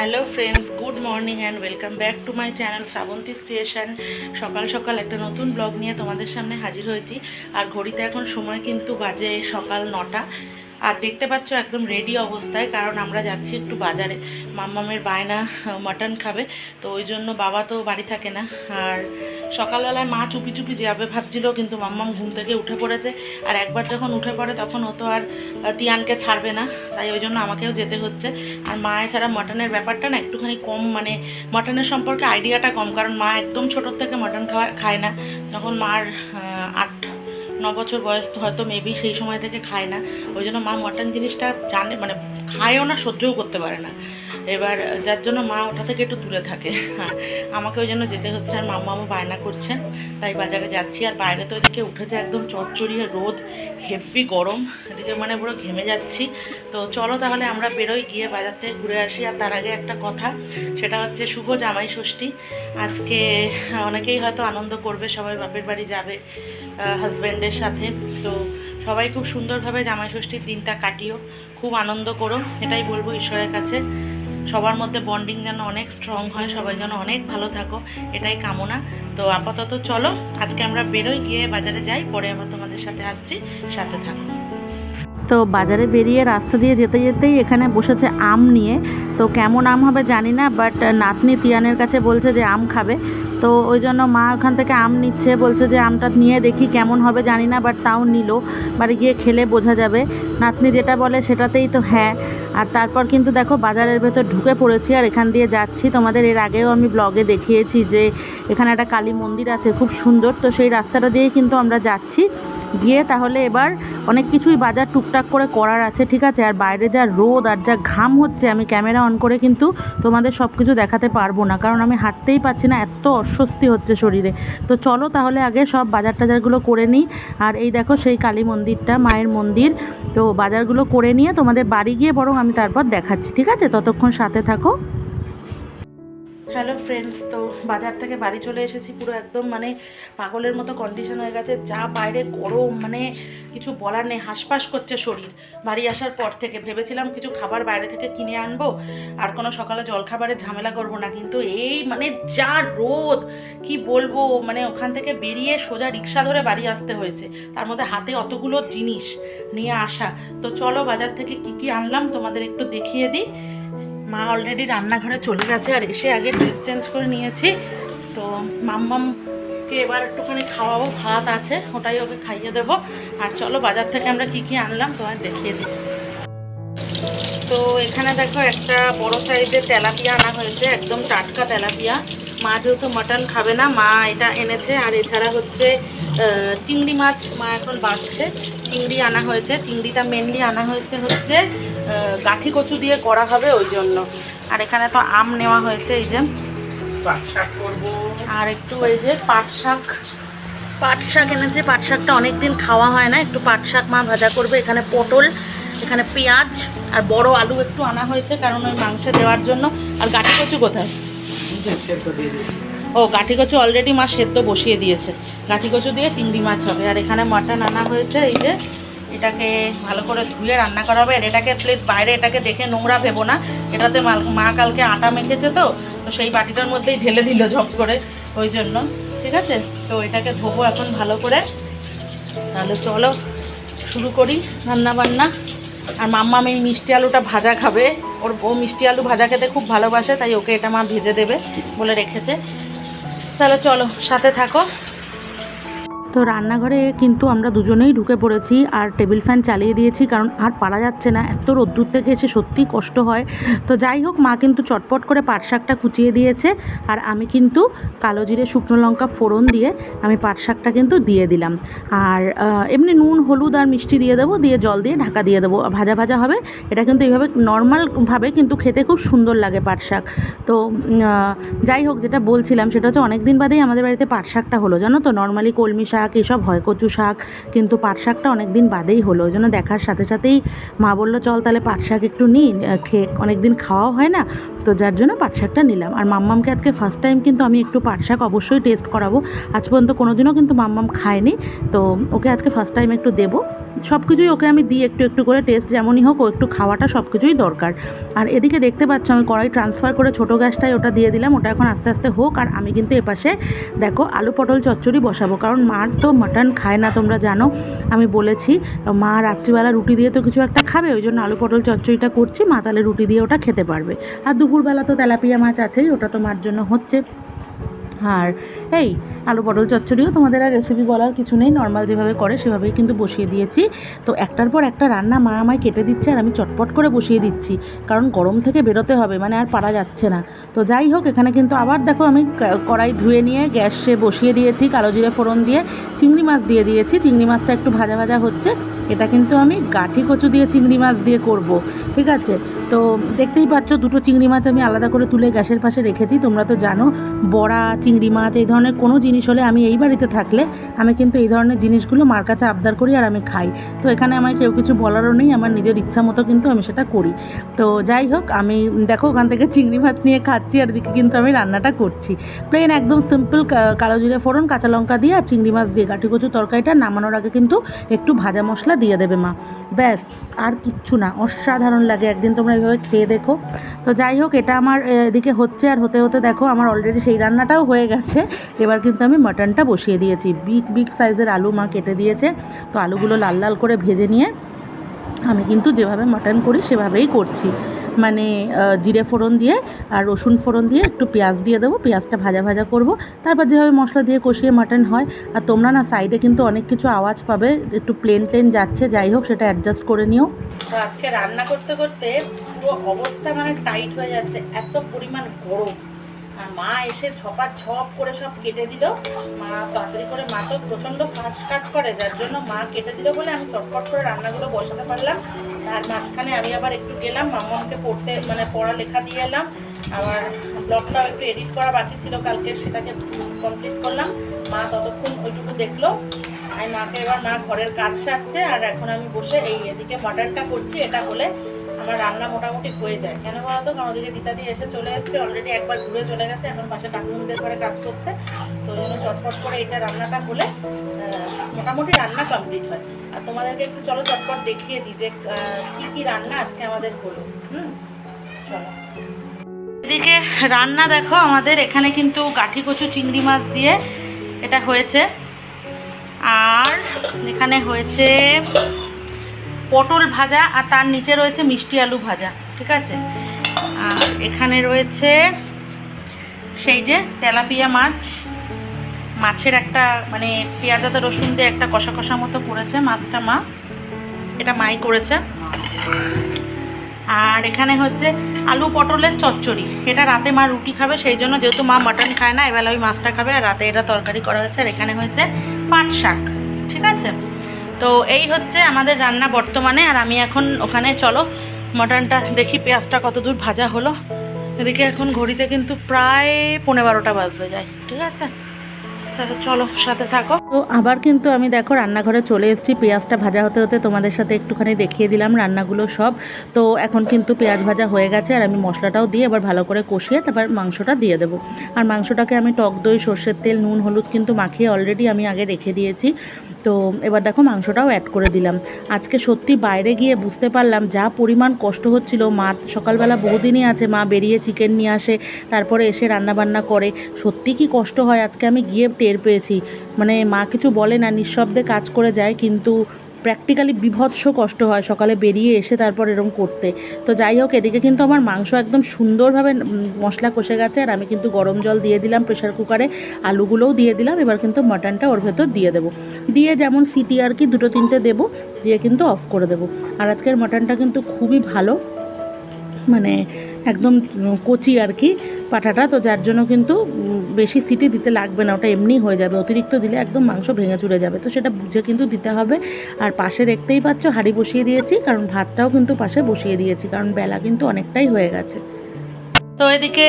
Hello friends, good morning and welcome back to my channel Shrabanti's creation. সকাল সকাল একটা নতুন ব্লগ নিয়ে তোমাদের সামনে হাজির হয়েছি। আর ঘড়িতে এখন সময় কিন্তু বাজে সকাল নটা। আর দেখতে পাচ্ছ একদম রেডি অবস্থায়, কারণ আমরা যাচ্ছি একটু বাজারে। মাম্মামের বায়না মাটন খাবে, তো ওই জন্য বাবা তো বাড়ি থাকে না। আর সকালবেলায় মা চুপি চুপি যাবে ভাবছিল, কিন্তু মাম্মাম ঘুম থেকে উঠে পড়েছে। আর একবার যখন উঠে পড়ে, তখন ও তো আর তিয়ানকে ছাড়বে না। তাই ওই জন্য আমাকেও যেতে হচ্ছে। আর মা এছাড়া মটনের ব্যাপারটা না একটুখানি কম মানে মটনের সম্পর্কে আইডিয়াটা কম। কারণ মা একদম ছোটোর থেকে মটন খাওয়া, খায় না। যখন মার আট ন বছর বয়স হয়তো মেবি সেই সময় থেকে খায় না। ওই জন্য মা মটন জিনিসটা জানে মানে খায়ও না, সহ্যও করতে পারে না। এবার, যার জন্য মা ওটা থেকে একটু দূরে থাকে। আমাকে ওই জন্য যেতে হচ্ছে, আর মাম্মা আমার বায়না করছে তাই বাজারে যাচ্ছি। আর বাইরে তো এদিকে উঠেছে একদম চটচড়িয়ে রোদ, হেভি গরম, এদিকে মানে পুরো ঘেমে যাচ্ছি। তো চলো তাহলে আমরা বেরোই, গিয়ে বাজার থেকে ঘুরে আসি। আর তার আগে একটা কথা, সেটা হচ্ছে শুভ জামাই ষষ্ঠী। আজকে অনেকেই হয়তো আনন্দ করবে, সবাই বাপের বাড়ি যাবে হাজব্যান্ডের সাথে। তো সবাই খুব সুন্দরভাবে জামাই ষষ্ঠীর দিনটা কাটিও, খুব আনন্দ করো, এটাই বলব ঈশ্বরের কাছে। সবার মধ্যে বন্ডিং যেন অনেক স্ট্রং হয় সবাই যেন অনেক ভালো থাকো এটাই কামনা। তো আপাতত চলো আজকে আমরা বেরোই গিয়ে বাজারে যাই পরে আবার তোমাদের সাথে আসছি সাথে থাকো। তো বাজারে বেরিয়ে রাস্তা দিয়ে যেতে যেতেই এখানে বসেছে আম নিয়ে। তো কেমন আম হবে জানি না বাট নাতনি তিয়ানের কাছে বলছে যে আম খাবে। তো ওই জন্য মা ওখান থেকে আম নিচ্ছে, বলছে যে আমটা নিয়ে দেখি কেমন হবে, জানি না বাট তাও নিল। বাড়ি গিয়ে খেলে বোঝা যাবে। নাতনি যেটা বলে সেটাতেই তো হ্যাঁ। আর তারপর কিন্তু দেখো বাজারের ভেতর ঢুকে পড়েছি আর এখান দিয়ে যাচ্ছি। তোমাদের এর আগেও আমি ব্লগে দেখিয়েছি যে এখানে একটা কালী মন্দির আছে, খুব সুন্দর। তো সেই রাস্তাটা দিয়েই কিন্তু আমরা যাচ্ছি। গিয়ে তাহলে এবার অনেক কিছুই বাজার টুকটাক করে করার আছে, ঠিক আছে? আর বাইরে যা রোদ আর যা ঘাম হচ্ছে, আমি ক্যামেরা অন করে কিন্তু তোমাদের সব কিছু দেখাতে পারব না। কারণ আমি হাঁটতেই পারছি না, এত অস্বস্তি হচ্ছে শরীরে। তো চলো তাহলে আগে সব বাজার টাজারগুলো করে নিই। আর এই দেখো সেই কালী মন্দিরটা, মায়ের মন্দির। তো বাজারগুলো করে নিয়ে তোমাদের বাড়ি গিয়ে বরং আমি তারপর দেখাচ্ছি, ঠিক আছে? ততক্ষণ সাথে থাকো। হ্যালো ফ্রেন্ডস তো বাজার থেকে বাড়ি চলে এসেছি পুরো একদম মানে পাগলের মতো কন্ডিশন হয়ে গেছে, যা বাইরে গরম মানে কিছু বলার নেই হাঁসফাঁস করছে শরীর। বাড়ি আসার পর থেকে ভেবেছিলাম কিছু খাবার বাইরে থেকে কিনে আনব, আর কোনো সকালে জলখাবারের ঝামেলা করব না, কিন্তু এই মানে যা রোদ, কি বলব মানে ওখান থেকে বেরিয়ে সোজা রিক্সা ধরে বাড়ি আসতে হয়েছে। তার মধ্যে হাতে অতগুলো জিনিস নিয়ে আসা। তো চলো বাজার থেকে কি কি আনলাম তোমাদের একটু দেখিয়ে দিই। মা অলরেডি রান্নাঘরে চলে গেছে আর এসে আগে ড্রেস চেঞ্জ করে নিয়েছি। তো মাম্মামকে এবার একটুখানি খাওয়াবো, ভাত আছে, ওটাই ওকে খাইয়ে দেবো। আর চলো বাজার থেকে আমরা কি কি আনলাম তোমার দেখিয়ে দিই। তো এখানে দেখো একটা বড় সাইজের তেলাপিয়া আনা হয়েছে, একদম টাটকা তেলাপিয়া। মা যেহেতু মাটন খাবে না মা এটা এনেছে। আর এছাড়া হচ্ছে চিংড়ি মাছ মা এখন বাঁচছে। চিংড়ি আনা হয়েছে। চিংড়িটা মেনলি আনা হয়েছে হচ্ছে গাঠি কচু দিয়ে করা হবে ওই জন্য। আর এখানে তো আম নেওয়া হয়েছে এই যে। আর একটু এই যে পাট শাক। পাট শাক এনেছে। পাট শাকটা অনেক দিন খাওয়া হয় না। একটু পাট শাক মা ভাজা করবে। এখানে পটল এখানে পেঁয়াজ আর বড় আলু একটু আনা হয়েছে কারণ ওই মাংসে দেওয়ার জন্য। আর গাঠি কচু কোথায়? ও গাঠি কচু অলরেডি মা সেদ্ধ বসিয়ে দিয়েছে। গাঠি কচু দিয়ে চিংড়ি মাছ হবে। আর এখানে মাটন আনা হয়েছে, এই যে এটাকে ভালো করে ধুয়ে রান্না করা হবে। আর এটাকে প্লিজ বাইরে এটাকে দেখে নোংরা ভেবো না। এটাতে মা কালকে আটা মেখেছে তো তো সেই বাটিটার মধ্যেই ঢেলে দিল ঝপ করে, ওই জন্য। ঠিক আছে? তো এটাকে ধোবো এখন ভালো করে। তাহলে চলো, শুরু করি রান্না বান্না আর মাম্মা এই মিষ্টি আলুটা ভাজা খাবে। ওর ও মিষ্টি আলু ভাজা খেতে খুব ভালোবাসে, তাই ওকে এটা মা ভেজে দেবে বলে রেখেছে। তাহলে চলো, সাথে থাকো। তো রান্নাঘরে কিন্তু আমরা দুজনেই ঢুকে পড়েছি আর টেবিল ফ্যান চালিয়ে দিয়েছি কারণ আর পারা যাচ্ছে না, এত রোদ্দুর থেকে এসে সত্যি কষ্ট হয়। তো যাই হোক, মা কিন্তু চটপট করে পাট শাকটা কুচিয়ে দিয়েছে আর আমি কিন্তু কালো জিরে, শুকনো লঙ্কা ফোড়ন দিয়ে আমি পাট শাকটা কিন্তু দিয়ে দিলাম। আর এমনি নুন, হলুদ আর মিষ্টি দিয়ে দেবো, দিয়ে জল দিয়ে ঢাকা দিয়ে দেবো। ভাজা ভাজা হবে, এটা কিন্তু এইভাবে নর্মালভাবে কিন্তু খেতে খুব সুন্দর লাগে পাট শাক। তো যাই হোক, যেটা বলছিলাম সেটা হচ্ছে অনেক দিন বাদেই আমাদের বাড়িতে পাট শাকটা হলো, জানো তো? নর্মালি কলমি শাক এসব হয় কচু শাক। কিন্তু পাট শাকটা অনেক দিন বাদেই হলো, ওই জন্য দেখার সাথে সাথেই মা বলল, চল তাহলে পাট শাক একটু নিই খেয়ে অনেক দিন খাওয়াও হয় না তো যার জন্য পাট শাকটা নিলাম। আর মাম্মামকে আজকে ফার্স্ট টাইম কিন্তু আমি একটু পাট শাক অবশ্যই টেস্ট করাবো। আজ পর্যন্ত কোনোদিনও কিন্তু মাম্মাম খায়নি। তো ওকে আজকে ফার্স্ট টাইম একটু দেবো। সব কিছুই ওকে আমি দিই একটু একটু করে টেস্ট যেমনই হোক, ও একটু খাওয়াটা সব কিছুই দরকার। আর এদিকে দেখতে পাচ্ছ, আমি কড়াই ট্রান্সফার করে ছোটো গ্যাসটাই ওটা দিয়ে দিলাম। ওটা এখন আস্তে আস্তে হোক, আর আমি কিন্তু এপাশে দেখো আলু পটল চচ্চড়ি বসাবো। কারণ মার তো মাটন খায় না, তোমরা জানো। আমি বলেছি, মা রাত্রিবেলা রুটি দিয়ে তো কিছু একটা খাবে, ওই জন্য আলু পটল চচ্চড়িটা করছি, মা তাহলে রুটি দিয়ে ওটা খেতে পারবে। আর দুপুরবেলা তো তেলাপিয়া মাছ আছেই, ওটা তো মার জন্য হচ্ছে। আর এই, আলু পটল চচ্চড়িও তোমাদের আর রেসিপি বলার কিছু নেই নর্মাল যেভাবে করে সেভাবেই কিন্তু বসিয়ে দিয়েছি। তো একটার পর একটা রান্না মা আমায় কেটে দিচ্ছে আর আমি চটপট করে বসিয়ে দিচ্ছি, কারণ গরম থেকে বেরোতে হবে মানে আর পারা যাচ্ছে না। তো যাই হোক, এখানে কিন্তু আবার দেখো আমি কড়াই ধুয়ে নিয়ে গ্যাসে বসিয়ে দিয়েছি, কালো জিরে ফোড়ন দিয়ে চিংড়ি মাছ দিয়ে দিয়েছি। চিংড়ি মাছটা একটু ভাজা ভাজা হচ্ছে, এটা কিন্তু আমি গাঠি কচু দিয়ে চিংড়ি মাছ দিয়ে করব, ঠিক আছে? তো দেখতেই পাচ্ছ, দুটো চিংড়ি মাছ আমি আলাদা করে তুলে গ্যাসের পাশে রেখেছি, তোমরা তো জানো, বড়া, চিংড়ি মাছ, এই ধরনের কোনো জিনিস হলে আমি এই বাড়িতে থাকলে আমি কিন্তু এই ধরনের জিনিসগুলো মার কাছে আবদার করি আর আমি খাই। তো এখানে আমার কেউ কিছু বলারও নেই, আমার নিজের ইচ্ছা মতো কিন্তু আমি সেটা করি। তো যাই হোক, আমি দেখো ওখান থেকে চিংড়ি মাছ নিয়ে খাচ্ছি, আর দিকে কিন্তু আমি রান্নাটা করছি। প্লেন একদম সিম্পল কালো জিরে ফোড়ন, কাঁচা লঙ্কা দিয়ে আর চিংড়ি মাছ দিয়ে কাঠি কচু তরকারিটা নামানোর আগে কিন্তু একটু ভাজা মশলা দিয়ে দেবে মা। ব্যাস, আর কিচ্ছু না, অসাধারণ লাগে, একদিন তোমরা এইভাবে খেয়ে দেখো। তো যাই হোক, এটা আমার এদিকে হচ্ছে আর হতে হতে দেখো আমার অলরেডি সেই রান্নাটাও হয়ে গেছে। এবার কিন্তু আমি মাটনটা বসিয়ে দিয়েছি। বিগ বিগ সাইজের আলু মা কেটে দিয়েছে। তো আলুগুলো লাল লাল করে ভেজে নিয়ে আমি কিন্তু যেভাবে মাটন করি সেভাবেই করছি। মানে জিরে ফোড়ন দিয়ে আর রসুন ফোড়ন দিয়ে একটু পেঁয়াজ দিয়ে দেবো। পেঁয়াজটা ভাজা ভাজা করব। তারপর যেভাবে মশলা দিয়ে কষিয়ে মাটন হয়, আর তোমরা না সাইডে কিন্তু অনেক কিছু আওয়াজ পাবে, একটু প্লেন প্লেন যাচ্ছে, যাই হোক সেটা অ্যাডজাস্ট করে নিও। আজকে রান্না করতে করতে পুরো অবস্থা মানে টাইট হয়ে যাচ্ছে, এত পরিমাণ গরম। আর মা এসে ছপা ছপ করে সব কেটে দিল। মা তাড়াতাড়ি করে মা তো প্রচণ্ড ফাস্ট কাজ করে, যার জন্য মা কেটে দিল বলে আমি চটপট করে রান্নাগুলো বসাতে পারলাম। আর মাঝখানে আমি আবার একটু গেলাম মামাকে পড়তে মানে পড়া লেখা দিয়ে এলাম। আবার ব্লগটাও একটু এডিট করা বাকি ছিল, কালকে সেটাকে কমপ্লিট করলাম। মা ততক্ষণ ওইটুকু দেখল। আমি মাকে এবার মা ঘরের কাজ সারছে, আর এখন আমি বসে এই এদিকে মাটনটা করছি, এটা হলে আমার রান্না মোটামুটি হয়ে যায়। কেন বলতো? কারণ ওদিকে রীতাদি এসে চলে এসেছে অলরেডি একবার ঘুরে চলে গেছে, এখন পাশে কাকুমদের ঘরে কাজ করছে। তো জন্য চটপট করে এটা রান্নাটা হলে মোটামুটি রান্না কমপ্লিট হয়। আর তোমাদেরকে একটু চলো চটপট দেখিয়ে দিই যে কি কি রান্না আজকে আমাদের হলো। হুম? চলো। এদিকে রান্না দেখো, আমাদের এখানে কিন্তু গাঠি কচু চিংড়ি মাছ দিয়ে এটা হয়েছে। আর এখানে হয়েছে পটল ভাজা আর তার নিচে রয়েছে মিষ্টি আলু ভাজা, ঠিক আছে? আর এখানে রয়েছে সেই যে তেলাপিয়া মাছ। মাছের একটা মানে পেঁয়াজ আদা রসুন দিয়ে একটা কষা কষা মতো করেছে মাছটা মা। এটা মাই করেছে। আর এখানে হচ্ছে আলু পটলের চচ্চড়ি। এটা রাতে মা রুটি খাবে, সেই জন্য যেহেতু মা মাটন খায় না, এবেলা ওই মাছটা খাবে আর রাতে এটা তরকারি করা হয়েছে। আর এখানে হয়েছে পাট শাক, ঠিক আছে? তো এই হচ্ছে আমাদের রান্না বর্তমানে, আর আমি এখন ওখানে, চলো, মটনটা দেখি পেঁয়াজটা কত দূর ভাজা হলো। এদিকে এখন ঘড়িতে কিন্তু প্রায় পনেরো বারোটা বাজতে যায়। ঠিক আছে? তাহলে চলো, সাথে থাকো। তো আবার কিন্তু আমি দেখো রান্নাঘরে চলে এসেছি। পেঁয়াজটা ভাজা হতে হতে তোমাদের সাথে একটুখানি দেখিয়ে দিলাম রান্নাগুলো সব। তো এখন কিন্তু পেঁয়াজ ভাজা হয়ে গেছে আর আমি মশলাটাও দিয়ে এবার ভালো করে কষিয়ে তারপর মাংসটা দিয়ে দেবো। আর মাংসটাকে আমি টক দই, সর্ষের তেল, নুন, হলুদ কিন্তু মাখিয়ে অলরেডি আমি আগে রেখে দিয়েছি। তো এবার দেখো মাংসটাও অ্যাড করে দিলাম। আজকে সত্যি বাইরে গিয়ে বুঝতে পারলাম যা পরিমাণ কষ্ট হচ্ছিল। মা সকালবেলা বহুদিনই আছে, মা বেরিয়ে চিকেন নিয়ে আসে, তারপরে এসে রান্না বান্না করে। সত্যি কি কষ্ট হয়? আজকে আমি গিয়ে টের পেয়েছি। মানে মা কিছু বলে না, নিঃশব্দে কাজ করে যায়, কিন্তু প্র্যাকটিক্যালি বিভৎস কষ্ট হয় সকালে বেরিয়ে এসে তারপর এরম করতে। তো যাই হোক, এদিকে কিন্তু আমার মাংস একদম সুন্দরভাবে মশলা কষে গেছে, আর আমি কিন্তু গরম জল দিয়ে দিলাম প্রেশার কুকারে আলুগুলোও দিয়ে দিলাম, এবার কিন্তু মাটনটা ওর ভেতর দিয়ে দেবো। দিয়ে যেমন সিটি আর কি দুটো তিনটে দেবো, দিয়ে কিন্তু অফ করে দেবো। আর আজকের মাটনটা কিন্তু খুবই ভালো মানে একদম কচি আর কি পাঠাটা। তো যার জন্য কিন্তু বেশি সিটি দিতে লাগবে না, ওটা এমনি হয়ে যাবে। অতিরিক্ত দিলে একদম মাংস ভেঙে চুরে যাবে। তো সেটা বুঝে কিন্তু দিতে হবে। আর পাশে দেখতেই পাচ্ছ, হাঁড়ি বসিয়ে দিয়েছি, কারণ ভাতটাও কিন্তু পাশে বসিয়ে দিয়েছি, কারণ বেলা কিন্তু অনেকটাই হয়ে গেছে। তো এদিকে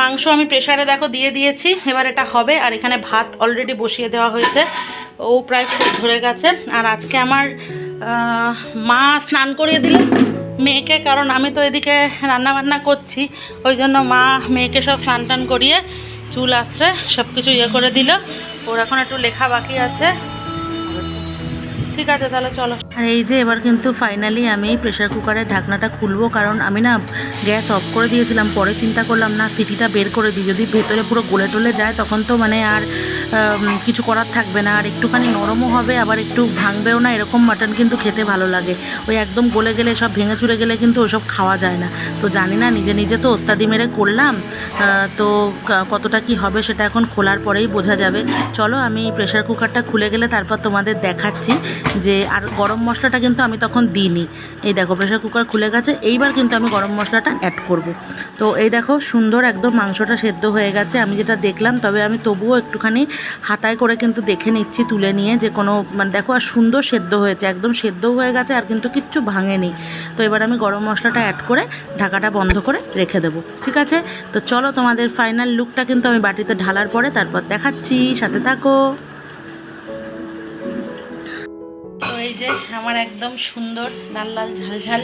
মাংস আমি প্রেশারে দেখো দিয়ে দিয়েছি, এবার এটা হবে। আর এখানে ভাত অলরেডি বসিয়ে দেওয়া হয়েছে, ও প্রায় খুব ধরে গেছে। আর আজকে আমার মা স্নান করিয়ে দিল। মেয়েকে, কারণ আমি তো এদিকে রান্না বান্না করছি, ওই জন্য মা মেয়েকে সব স্নান টান করিয়ে চুল আসছে সব কিছু ইয়ে করে দিল। ওর এখন একটু লেখা বাকি আছে। ঠিক আছে, তাহলে চলো। আর এই যে এবার কিন্তু ফাইনালি আমি প্রেশার কুকারের ঢাকনাটা খুলবো, কারণ আমি না গ্যাস অফ করে দিয়েছিলাম, পরে চিন্তা করলাম, না, সিটিটা বের করে দিই। যদি ভেতরে পুরো গলে টলে যায়, তখন তো মানে আর কিছু করার থাকবে না। আর একটুখানি নরমও হবে, আবার একটু ভাঙবেও না, এরকম মাটন কিন্তু খেতে ভালো লাগে। ওই একদম গলে গেলে, সব ভেঙে চুরে গেলে কিন্তু ওসব খাওয়া যায় না। তো জানি না, নিজে নিজে তো ওস্তাদি মেরে করলাম তো কতটা কি হবে সেটা এখন খোলার পরেই বোঝা যাবে। চলো, আমি প্রেশার কুকারটা খুলে গেলে তারপর তোমাদের দেখাচ্ছি। যে আর গরম মশলাটা কিন্তু আমি তখন দিইনি। এই দেখো প্রেশার কুকার খুলে গেছে, এইবার কিন্তু আমি গরম মশলাটা অ্যাড করব। তো এই দেখো সুন্দর একদম মাংসটা সেদ্ধ হয়ে গেছে, আমি যেটা দেখলাম, তবে আমি তবুও একটুখানি হাতায় করে কিন্তু দেখে নিচ্ছি, তুলে নিয়ে যে কোনো মানে দেখো আর সুন্দর সেদ্ধ হয়েছে, একদম সেদ্ধ হয়ে গেছে আর কিন্তু কিচ্ছু ভাঙেনি। তো এবার আমি গরম মশলাটা অ্যাড করে ঢাকাটা বন্ধ করে রেখে দেবো, ঠিক আছে? তো চলো তোমাদের ফাইনাল লুকটা কিন্তু আমি বাটিতে ঢালার পরে তারপর দেখাচ্ছি, সাথে থাকো। যে আমার একদম সুন্দর লাল লাল ঝালঝাল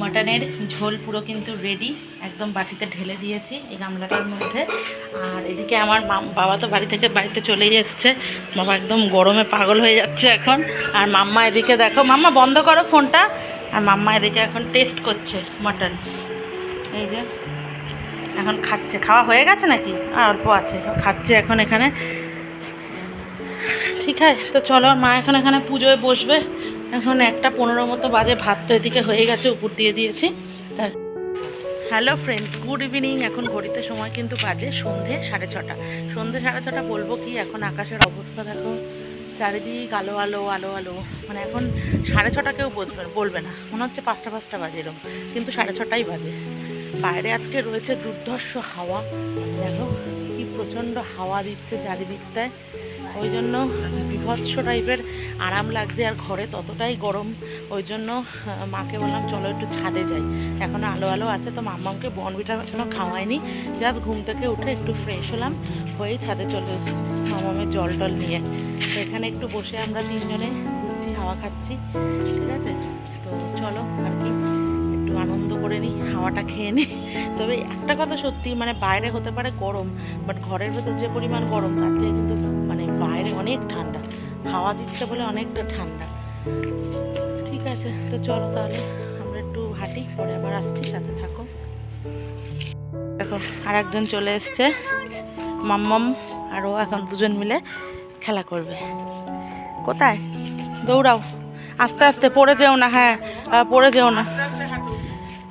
মাটনের ঝোল পুরো কিন্তু রেডি একদম বাটিতে ঢেলে দিয়েছি এই গামলাটার মধ্যে। আর এদিকে আমার বাবা তো বাড়ি থেকে বাড়িতে চলেই এসছে। বাবা একদম গরমে পাগল হয়ে যাচ্ছে এখন। আর মাম্মা এদিকে দেখো, মাম্মা বন্ধ করো ফোনটা। আর মাম্মা এদিকে এখন টেস্ট করছে মাটন। এই যে, এখন খাচ্ছে। খাওয়া হয়ে গেছে নাকি? আর অল্প আছে। খাচ্ছে এখন এখানে। ঠিক আছে, তো চলো মা এখন এখানে পুজোয় বসবে। এখন একটা পনেরো মতো বাজে ভাত তো এদিকে হয়ে গেছে, উপর দিয়ে দিয়েছি। হ্যালো ফ্রেন্ডস গুড ইভিনিং এখন ঘড়িতে সময় কিন্তু বাজে সন্ধে সাড়ে ছটা। সন্ধে সাড়ে ছটা বলব কি, এখন আকাশের অবস্থা দেখো, চারিদিক আলো আলো আলো আলো। মানে এখন সাড়ে ছটা কেউ বলবে না। মনে হচ্ছে পাঁচটা পাঁচটা বাজে এরকম, কিন্তু সাড়ে ছটাই বাজে। বাইরে আজকে রয়েছে দুর্ধর্ষ হাওয়া। দেখো কি প্রচণ্ড হাওয়া দিচ্ছে চারিদিকটায়। ওই জন্য বিভৎস টাইপের আরাম লাগছে আর ঘরে ততটাই গরম। ওই জন্য মাকে বললাম, চলো একটু ছাদে যাই। এখন আলো আলো আছে তো মাম্মাকে বনবিটা এখনও খাওয়াইনি। জাস্ট ঘুম থেকে উঠে একটু ফ্রেশ হলাম, হয়েই ছাদে চলে এসেছি মামামের জল টল নিয়ে। এখানে একটু বসে আমরা তিনজনে ঘুরছি হাওয়া খাচ্ছি। ঠিক আছে? তো চলো আর কি। একটু আনন্দ করে নিই, হাওয়াটা খেয়ে নিই। তবে একটা কথা সত্যি মানে বাইরে হতে পারে গরম বাট ঘরের ভেতর যে পরিমাণ গরম, তার থেকে কিন্তু মানে বাইরে অনেক ঠান্ডা। হাওয়া দিচ্ছে বলে অনেকটা ঠান্ডা। ঠিক আছে, তো চলো তাহলে আমরা একটু হাঁটি, পরে আবার আসছি, সাথে থাকো। দেখো আর একজন চলে এসছে, মাম্মাম আরও এখন দুজন মিলে খেলা করবে। কোথায়? দৌড়াও। আস্তে আস্তে, পড়ে যেও না হ্যাঁ পড়ে যেও না।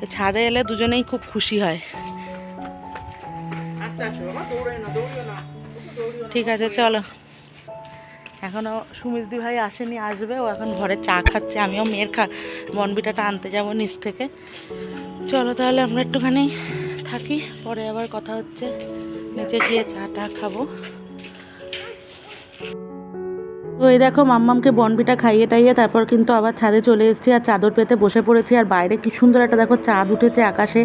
ছাদে এলে দুজনেই খুব খুশি হয়। ঠিক আছে চলো। এখনও সুমিতদি ভাই আসেনি আসবে ও এখন ঘরে চা খাচ্ছে আমিও মেয়ের খা বনবিটাটা আনতে যাব নিচ থেকে। চলো তাহলে আমরা একটুখানি থাকি পরে আবার কথা হচ্ছে। নিচে গিয়ে চা টা খাব। তো এই দেখো মাম্মামকে বনবিটা খাইয়ে টাইয়ে তারপর কিন্তু আবার ছাদে চলে এসেছি আর চাদর পেতে বসে পড়েছি। আর বাইরে কি সুন্দর একটা দেখো চাঁদ উঠেছে আকাশে।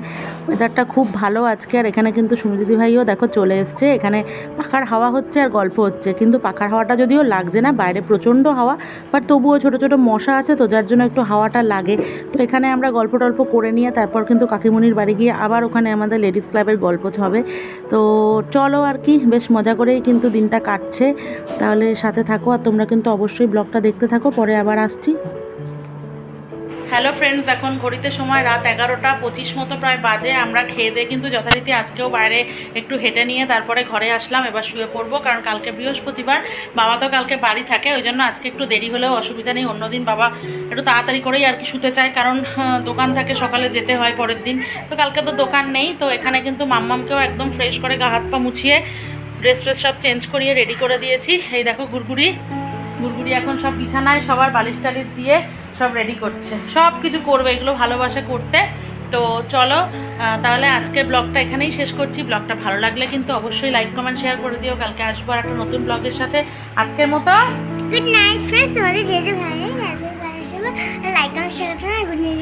ওয়েদারটা খুব ভালো আজকে আর এখানে কিন্তু সুমিদিদি ভাইও দেখো চলে এসছে। এখানে পাখার হাওয়া হচ্ছে আর গল্প হচ্ছে। কিন্তু পাখার হাওয়াটা যদিও লাগছে না, বাইরে প্রচণ্ড হাওয়া বাট তবুও ছোটো ছোটো মশা আছে তো যার জন্য একটু হাওয়াটা লাগে। তো এখানে আমরা গল্প টল্প করে নিয়ে তারপর কিন্তু কাকিমণির বাড়ি গিয়ে আবার ওখানে আমাদের লেডিস ক্লাবের গল্প হবে। তো চলো আর কি, বেশ মজা করেই কিন্তু দিনটা কাটছে। তাহলে সাথে থাকো আর তোমরা কিন্তু অবশ্যই ব্লগটা দেখতে থাকো, পরে আবার আসছি। হ্যালো ফ্রেন্ডস এখন ঘড়িতে সময় রাত এগারোটা পঁচিশ মতো প্রায় বাজে। আমরা খেয়ে দিয়ে কিন্তু যথারীতি আজকেও বাইরে একটু হেঁটে নিয়ে তারপরে ঘরে আসলাম, এবার শুয়ে পড়ব। কারণ কালকে বৃহস্পতিবার, বাবা তো কালকে বাড়ি থাকে, ওই জন্য আজকে একটু দেরি হলেও অসুবিধা নেই। অন্যদিন বাবা একটু তাড়াতাড়ি করেই আর কি শুতে চায়। কারণ দোকান থাকে, সকালে যেতে হয় পরের দিন। তো কালকে তো দোকান নেই, তো এখানে কিন্তু মাম্মামকেও একদম ফ্রেশ করে গা হাত পা মুছিয়ে ড্রেস ফ্রেস সব চেঞ্জ করিয়ে রেডি করে দিয়েছি। এই দেখো গুড়গুড়ি গুড়গুড়ি এখন সব বিছানায় সবার বালিশ টালিশ দিয়ে সব রেডি করছে। সব কিছু করবে, এগুলো ভালোবাসে করতে। তো চলো তাহলে আজকের ব্লগটা এখানেই শেষ করছি। ব্লগটা ভালো লাগলে কিন্তু অবশ্যই লাইক কমেন্ট শেয়ার করে দিও। কালকে আসব আর একটা নতুন ব্লগের সাথে। আজকের মতো। গুড নাইট ফ্রেন্ডস তোমাদের যে যে লাইক আর শেয়ার করো গুড নাইট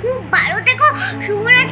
খুব ভালো থেকো। শুভরাত্রি।